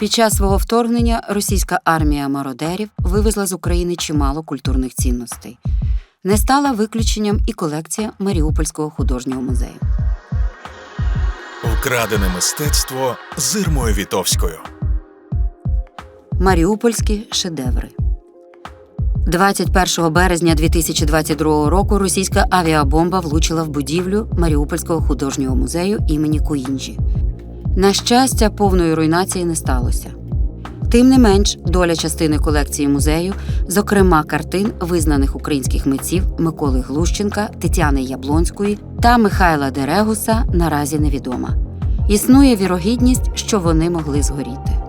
Під час свого вторгнення російська армія мародерів вивезла з України чимало культурних цінностей. Не стала виключенням і колекція Маріупольського художнього музею. Украдене мистецтво з Ірмою Вітовською. Маріупольські шедеври. 21 березня 2022 року російська авіабомба влучила в будівлю Маріупольського художнього музею імені Куінджі. На щастя, повної руйнації не сталося. Тим не менш, доля частини колекції музею, зокрема картин визнаних українських митців Миколи Глущенка, Тетяни Яблонської та Михайла Дерегуса, наразі невідома. Існує вірогідність, що вони могли згоріти.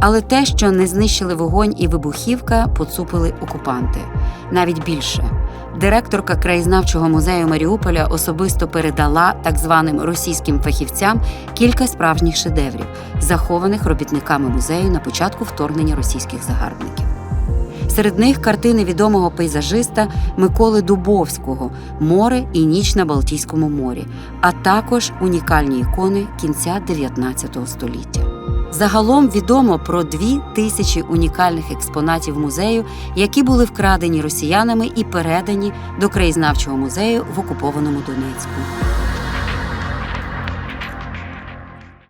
Але те, що не знищили вогонь і вибухівка, поцупили окупанти. Навіть більше. Директорка краєзнавчого музею Маріуполя особисто передала так званим російським фахівцям кілька справжніх шедеврів, захованих робітниками музею на початку вторгнення російських загарбників. Серед них картини відомого пейзажиста Миколи Дубовського Море і ніч на Балтійському морі, а також унікальні ікони кінця 19 століття. Загалом відомо про дві тисячі унікальних експонатів музею, які були вкрадені росіянами і передані до краєзнавчого музею в окупованому Донецьку.